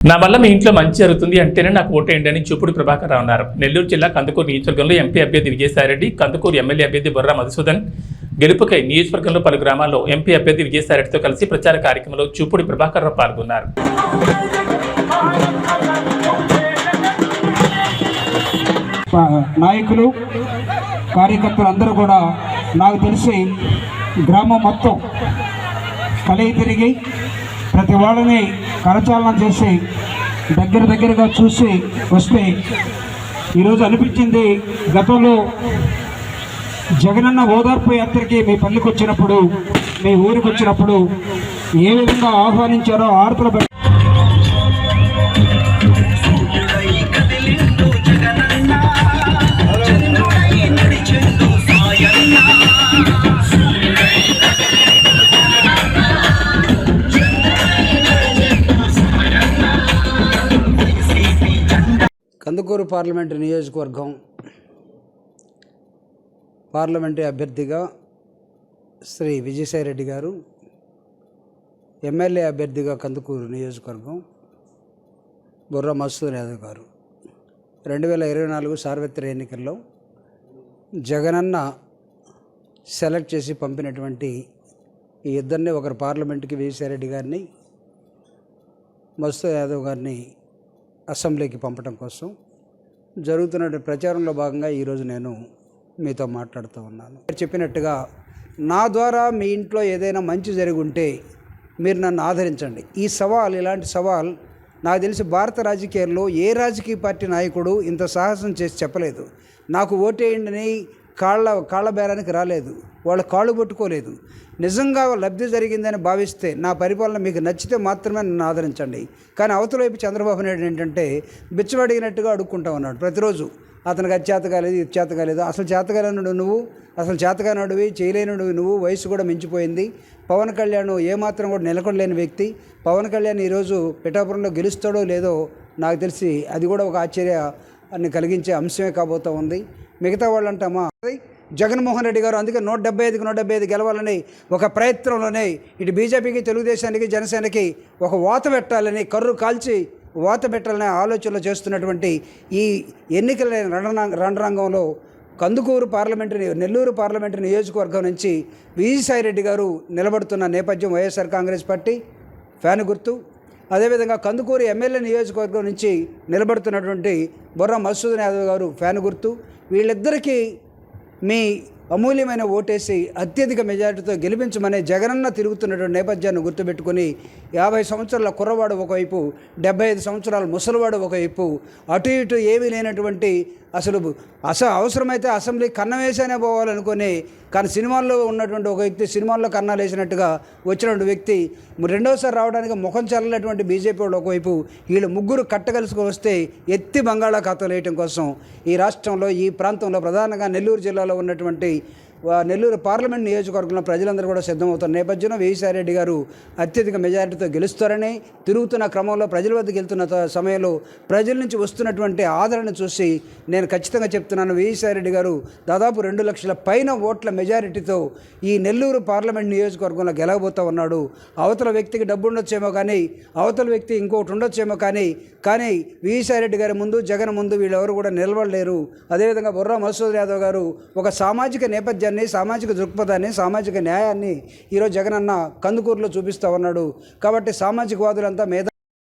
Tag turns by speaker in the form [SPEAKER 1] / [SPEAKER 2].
[SPEAKER 1] నా వల్ల మీ ఇంట్లో మంచి జరుగుతుంది అంటేనే నాకు ఓటేయండి అని చూపుడు ప్రభాకర్ రావు అన్నారు. నెల్లూరు జిల్లా కందుకూరు నియోజకవర్గంలో ఎంపీ అభ్యర్థి విజయసాయిరెడ్డి కందుకూరు ఎమ్మెల్యే అభ్యర్థి బొర్రా మధుసూదన్ గెలుపుకై నియోజకవర్గంలో పలు గ్రామాల్లో ఎంపీ అభ్యర్థి విజయసాయిరెడ్డితో కలిసి ప్రచార కార్యక్రమంలో చూపుడి ప్రభాకర్ రావు పాల్గొన్నారు.
[SPEAKER 2] నాయకులు కార్యకర్తలు అందరూ కూడా నాకు తెలిసి గ్రామం మొత్తం కలిగి తిరిగి ప్రతి వాళ్ళని కరచాలనం చేసి దగ్గర దగ్గరగా చూసి వస్తే ఈరోజు అనిపించింది గతంలో జగనన్న ఓదార్పు యాత్రకి మీ పల్లెకి వచ్చినప్పుడు మీ ఊరికి వచ్చినప్పుడు ఏ విధంగా ఆహ్వానించారో ఆర్తల
[SPEAKER 3] కందుకూరు పార్లమెంటు నియోజకవర్గం పార్లమెంటు అభ్యర్థిగా శ్రీ విజయసాయిరెడ్డి గారు ఎమ్మెల్యే అభ్యర్థిగా కందుకూరు నియోజకవర్గం బుర్ర మసూద్ యాదవ్ గారు. రెండు వేల ఇరవై నాలుగు సార్వత్రిక ఎన్నికల్లో జగనన్న సెలెక్ట్ చేసి పంపినటువంటి ఈ ఇద్దరిని ఒకరు పార్లమెంటుకి విజయసాయిరెడ్డి గారిని మసూద్ యాదవ్ గారిని అసెంబ్లీకి పంపడం కోసం జరుగుతున్న ప్రచారంలో భాగంగా ఈరోజు నేను మీతో మాట్లాడుతూ ఉన్నాను. చెప్పినట్టుగా నా ద్వారా మీ ఇంట్లో ఏదైనా మంచి జరుగుంటే ఉంటే మీరు నన్ను ఆదరించండి. ఈ సవాల్ ఇలాంటి సవాల్ నాకు తెలిసి భారత రాజకీయాల్లో ఏ రాజకీయ పార్టీ నాయకుడు ఇంత సాహసం చేసి చెప్పలేదు. నాకు ఓటేయండి కాళ్ళ కాళ్ళ బేరానికి రాలేదు. వాళ్ళ కాళ్ళు పట్టుకోలేదు. నిజంగా లబ్ధి జరిగిందని భావిస్తే నా పరిపాలన మీకు నచ్చితే మాత్రమే నన్ను ఆదరించండి. కానీ అవతల వైపు చంద్రబాబు నాయుడు ఏంటంటే బిచ్చమడిగినట్టుగా అడుక్కుంటా ఉన్నాడు ప్రతిరోజు. అతనికి అది చేత కాలేదు ఇది చేత కాలేదు అసలు చేతకాలనుడు నువ్వు అసలు చేతకానుడివి చేయలేనుడివి నువ్వు వయసు కూడా మించిపోయింది. పవన్ కళ్యాణ్ ఏమాత్రం కూడా నిలకొనలేని వ్యక్తి. పవన్ కళ్యాణ్ ఈరోజు పిఠాపురంలో గెలుస్తాడో లేదో నాకు తెలిసి అది కూడా ఒక ఆశ్చర్య అని కలిగించే అంశమే కాబోతూ ఉంది. మిగతా వాళ్ళంటామా? జగన్మోహన్ రెడ్డి గారు అందుకే నూట డెబ్బై ఐదుకి నూట డెబ్బై ఐదు గెలవాలని ఒక ప్రయత్నంలోనే ఇటు బీజేపీకి తెలుగుదేశానికి జనసేనకి ఒక వాత పెట్టాలని కర్రు కాల్చి వాత పెట్టాలనే ఆలోచనలు చేస్తున్నటువంటి ఈ ఎన్నికల రణరంగ రణరంగంలో కందుకూరు పార్లమెంటరీ నెల్లూరు పార్లమెంటరీ నియోజకవర్గం నుంచి విజయసాయిరెడ్డి గారు నిలబడుతున్న నేపథ్యం వైఎస్ఆర్ కాంగ్రెస్ పార్టీ. ఫ్యాన్ గుర్తు. అదేవిధంగా కందుకూరు ఎమ్మెల్యే నియోజకవర్గం నుంచి నిలబడుతున్నటువంటి బొర్ర మసూద్ యాదవ్ గారు ఫ్యాన్ గుర్తు. వీళ్ళిద్దరికీ మీ అమూల్యమైన ఓటేసి అత్యధిక మెజారిటీతో గెలిపించమనే జగనన్న తిరుగుతున్నటువంటి నేపథ్యాన్ని గుర్తుపెట్టుకుని యాభై సంవత్సరాల కుర్రవాడు ఒకవైపు డెబ్బై ఐదు సంవత్సరాల ముసలివాడు ఒకవైపు అటు ఇటు ఏమీ లేనటువంటి అసలు అస అవసరమైతే అసెంబ్లీ కన్నం వేసానే పోవాలనుకుని కానీ సినిమాల్లో ఉన్నటువంటి ఒక వ్యక్తి సినిమాల్లో కన్నాలు వేసినట్టుగా వచ్చినటువంటి వ్యక్తి రెండోసారి రావడానికి ముఖం చల్లనటువంటి బీజేపీ వాళ్ళు ఒకవైపు వీళ్ళు ముగ్గురు కట్టగలుసుకు వస్తే ఎత్తి బంగాళాఖాతం వేయటం కోసం ఈ రాష్ట్రంలో ఈ ప్రాంతంలో ప్రధానంగా నెల్లూరు జిల్లాలో ఉన్నటువంటి నెల్లూరు పార్లమెంట్ నియోజకవర్గంలో ప్రజలందరూ కూడా సిద్ధమవుతున్న నేపథ్యంలో విజయసాయిరెడ్డి గారు అత్యధిక మెజారిటీతో గెలుస్తారని తిరుగుతున్న క్రమంలో ప్రజల వద్దకు వెళ్తున్న సమయంలో ప్రజల నుంచి వస్తున్నటువంటి ఆదరణ చూసి నేను ఖచ్చితంగా చెప్తున్నాను. విజయసాయిరెడ్డి గారు దాదాపు రెండు లక్షల పైన ఓట్ల మెజారిటీతో ఈ నెల్లూరు పార్లమెంట్ నియోజకవర్గంలో గెలవబోతూ ఉన్నాడు. అవతల వ్యక్తికి డబ్బు ఉండొచ్చేమో కానీ అవతల వ్యక్తి ఇంకొకటి ఉండొచ్చేమో కానీ కానీ విజయసాయిరెడ్డి గారి ముందు జగన్ ముందు వీళ్ళెవరు కూడా నిలబడలేరు. అదేవిధంగా బుర్రా మసూద్ యాదవ్ గారు ఒక సామాజిక నేపథ్యాన్ని సామాజిక దృక్పథాన్ని సామాజిక న్యాయాన్ని ఈరోజు జగన్ అన్న కందుకూరులో చూపిస్తూ ఉన్నాడు. కాబట్టి సామాజిక వాదులంతా మేధా